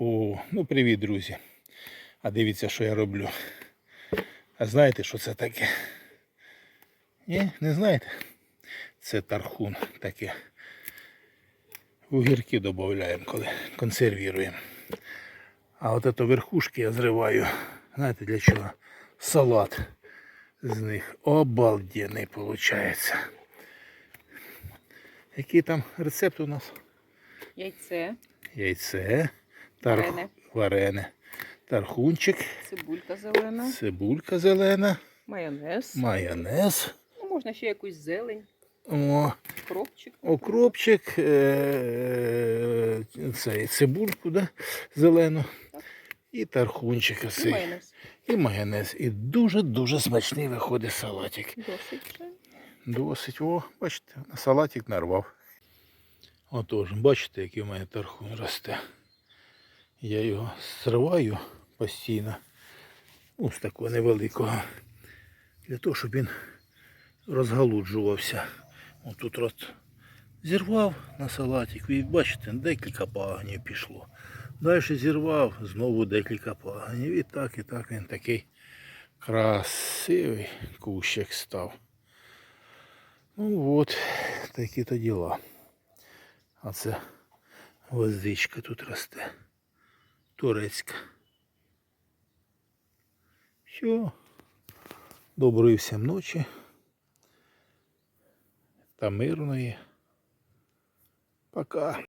О, ну привіт, друзі. А дивіться, що я роблю. А знаєте, що це таке? Ні, не знаєте? Це тархун таке. У гірки додаємо, коли консервуємо. А от ето верхушки я зриваю. Знаєте для чого? Салат з них. Обалденний виходить. Який там рецепт у нас? Яйце, Яйце. Варене. варене, тархунчик, цибулька зелена, цибулька зелена, майонез. майонез, Ну, можна ще якусь зелень, о, кропчик. окропчик, е- цей, цибульку да, зелену і тархунчик І майонез. і майонез. І дуже-дуже смачний виходить салатик. Досить. Досить, о, бачите, на салатик нарвав. Отож, бачите, який у мене тархун росте. Я його зриваю постійно. Ось такого невеликого. Для того, щоб він розгалуджувався. Ось тут от зірвав на салатик. І бачите, декілька пагонів пішло. Далі зірвав, знову декілька пагонів. І так, і так він такий красивий кущик став. Ну от, такі то діла. А це гвоздичка тут росте. Турецька. Все. Доброї всім ночі. Та мирної. Пока.